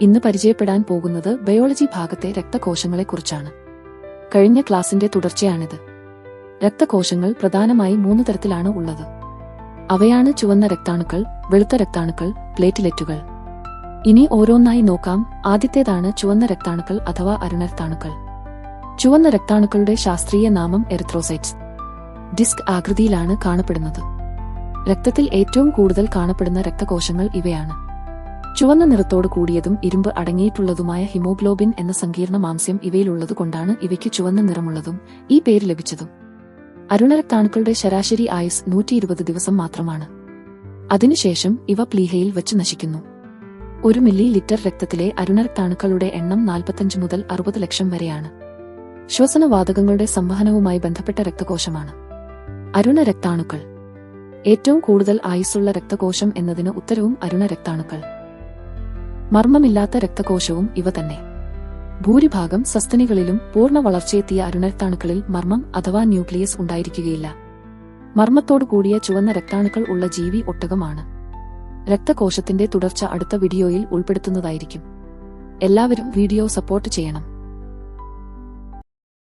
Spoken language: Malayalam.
ഇന്ന് പരിചയപ്പെടാൻ പോകുന്നത് ബയോളജി ഭാഗത്തെ രക്തകോശങ്ങളെക്കുറിച്ചാണ്. കഴിഞ്ഞ ക്ലാസിന്റെ തുടർച്ചയാണിത്. രക്തകോശങ്ങൾ പ്രധാനമായി മൂന്ന് തരത്തിലാണ് ഉള്ളത്. അവയാണ് ചുവന്ന രക്താണുക്കൾ വെളുത്ത രക്താണുക്കൾ പ്ലേറ്റ്ലെറ്റുകൾ. ഇനി ഓരോന്നായി നോക്കാം. ആദ്യത്തേതാണ് ചുവന്ന രക്താണുക്കൾ അഥവാ അരുണരക്താണുക്കൾ. ചുവന്ന രക്താണുക്കളുടെ ശാസ്ത്രീയ നാമം എറിത്രോസൈറ്റ്സ് ഡിസ്ക് ആകൃതിയിലാണ് കാണപ്പെടുന്നത്. രക്തത്തിൽ ഏറ്റവും കൂടുതൽ കാണപ്പെടുന്ന രക്തകോശങ്ങൾ ഇവയാണ്. ചുവന്ന നിറത്തോട് കൂടിയതും ഇരുമ്പ് അടങ്ങിയിട്ടുള്ളതുമായ ഹിമോഗ്ലോബിൻ എന്ന സങ്കീർണ മാംസ്യം ഇവയിലുള്ളതുകൊണ്ടാണ് ഇവയ്ക്ക് ചുവന്ന നിറമുള്ളതും ഈ പേര് ലഭിച്ചതും. അരുണരക്താണുക്കളുടെ ശരാശരി ആയുസ് നൂറ്റി ഇരുപത് ദിവസം മാത്രമാണ്. അതിനുശേഷം ഇവ പ്ലീഹയിൽ വച്ച് നശിക്കുന്നു. ഒരു മില്ലി ലിറ്റർ രക്തത്തിലെ അരുണരക്താണുക്കളുടെ എണ്ണം നാൽപ്പത്തഞ്ച് മുതൽ അറുപത് ലക്ഷം വരെയാണ്. ശ്വസനവാതകങ്ങളുടെ സംവഹനവുമായി ബന്ധപ്പെട്ട രക്തകോശമാണ്. അരുണ രക്താണുക്കൾ ഏറ്റവും കൂടുതൽ ആയുസ്സുള്ള രക്തകോശം എന്നതിന് ഉത്തരവും അരുണ രക്താണുക്കൾ മർമ്മമില്ലാത്ത രക്തകോശവും ഇവ തന്നെ. ഭൂരിഭാഗം സസ്തനികളിലും പൂർണ വളർച്ചയെത്തിയ അരുണരക്താണുക്കളിൽ മർമ്മം അഥവാ ന്യൂക്ലിയസ് ഉണ്ടായിരിക്കുകയില്ല. മർമ്മത്തോടു കൂടിയ ചുവന്ന രക്താണുക്കൾ ഉള്ള ജീവി ഒട്ടകമാണ്. രക്തകോശത്തിന്റെ തുടർച്ച അടുത്ത വീഡിയോയിൽ ഉൾപ്പെടുത്തുന്നതായിരിക്കും. എല്ലാവരും വീഡിയോ സപ്പോർട്ട് ചെയ്യണം.